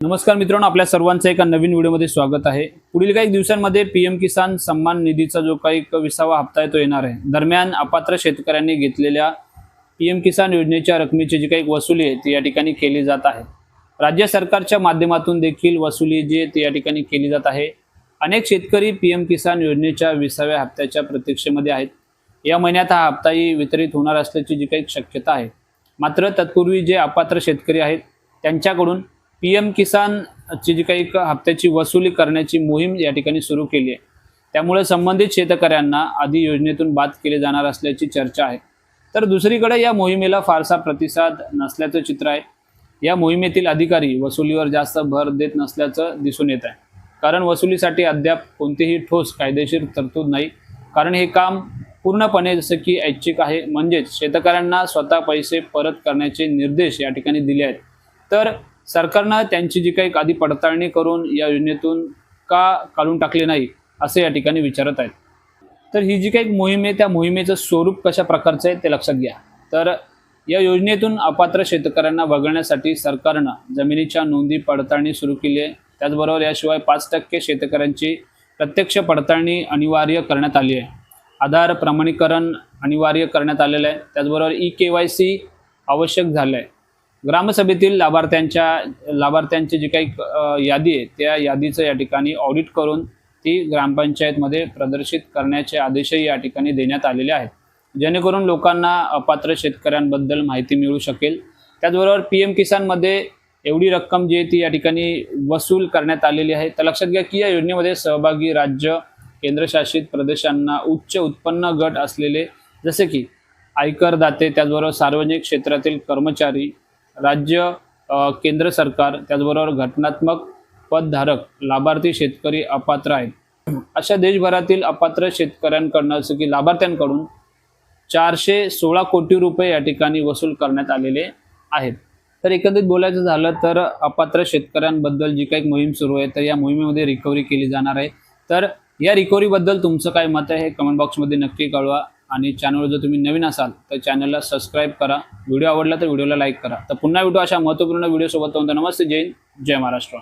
नमस्कार मित्रांनो आपल्या सर्वांचं एका नवीन व्हिडिओमध्ये स्वागत आहे. पुढील काही दिवसांमध्ये पीएम किसान सन्मान निधीचा जो काही विसावा हप्ता आहे तो येणार आहे. दरम्यान अपात्र शेतकऱ्यांनी घेतलेल्या पीएम किसान योजनेच्या रकमेची जी काही वसुली आहे ती या ठिकाणी केली जात आहे. राज्य सरकारच्या माध्यमातून देखील वसुली जी आहे ती या ठिकाणी केली जात आहे. अनेक शेतकरी पीएम किसान योजनेच्या विसाव्या हप्त्याच्या प्रतीक्षेमध्ये आहेत. या महिन्यात हा हप्ताही वितरित होणार असल्याची जी काही शक्यता आहे. मात्र तत्पूर्वी जे अपात्र शेतकरी आहेत त्यांच्याकडून पी एम किसानची जी काही हप्त्याची वसुली करण्याची मोहीम या ठिकाणी सुरू केली आहे. त्यामुळे संबंधित शेतकऱ्यांना आधी योजनेतून बाद केले जाणार असल्याची चर्चा आहे. तर दुसरीकडे या मोहिमेला फारसा प्रतिसाद नसल्याचं चित्र आहे. या मोहिमेतील अधिकारी वसुलीवर जास्त भर देत नसल्याचं दिसून येत आहे. कारण वसुलीसाठी अद्याप कोणतीही ठोस कायदेशीर तरतूद नाही. कारण हे काम पूर्णपणे जसं की ऐच्छिक आहे. म्हणजेच शेतकऱ्यांना स्वतः पैसे परत करण्याचे निर्देश या ठिकाणी दिले आहेत. तर सरकारनं त्यांची जी काही आधी पडताळणी करून या योजनेतून का काढून टाकले नाही असे या ठिकाणी विचारत आहेत. तर ही जी काही मोहीम आहे त्या मोहिमेचं स्वरूप कशा प्रकारचं आहे ते लक्षात घ्या. तर या योजनेतून अपात्र शेतकऱ्यांना वगळण्यासाठी सरकारनं जमिनीच्या नोंदी पडताळणी सुरू केली आहे. त्याचबरोबर याशिवाय पाच टक्के शेतकऱ्यांची प्रत्यक्ष पडताळणी अनिवार्य करण्यात आली आहे. आधार प्रमाणीकरण अनिवार्य करण्यात आलेलं आहे. त्याचबरोबर ई के वाय सी आवश्यक झालं आहे ग्रामसभेतील लाभार्थ्यांच्या लाभार्थ्यांची जी काही यादी आहे त्या यादीचं या ठिकाणी ऑडिट करून ती ग्रामपंचायतमध्ये प्रदर्शित करण्याचे आदेशही या ठिकाणी देण्यात आलेले आहेत. जेणेकरून लोकांना अपात्र शेतकऱ्यांबद्दल माहिती मिळू शकेल. त्याचबरोबर पी एम किसानमध्ये एवढी रक्कम जी आहे ती या ठिकाणी वसूल करण्यात आलेली आहे. तर लक्षात घ्या की या योजनेमध्ये सहभागी राज्य केंद्रशासित प्रदेशांना उच्च उत्पन्न गट असलेले जसे की आयकरदाते त्याचबरोबर सार्वजनिक क्षेत्रातील कर्मचारी राज्य केंद्र सरकार त्याचबरोबर घटनात्मक पदधारक लाभार्थी शेतकरी अपात्र आहेत. अशा देशभरातील अपात्र शेतकऱ्यांकडनं असं की लाभार्थ्यांकडून चारशे सोळा कोटी रुपये या ठिकाणी वसूल करण्यात आलेले आहेत. तर एकंदरीत बोलायचं झालं तर अपात्र शेतकऱ्यांबद्दल जी काही मोहीम सुरू आहे तर या मोहिमेमध्ये रिकव्हरी केली जाणार आहे. तर या रिकव्हरीबद्दल तुमचं काय मत आहे हे कमेंट बॉक्समध्ये नक्की कळवा. आणि चॅनलवर जर तुम्ही नवीन असाल तर चॅनलला सबस्क्राईब करा. व्हिडिओ आवडला तर व्हिडिओला लाईक करा. तर पुन्हा व्हिडिओ अशा महत्त्वपूर्ण व्हिडिओसोबत नमस्ते जय जय महाराष्ट्र.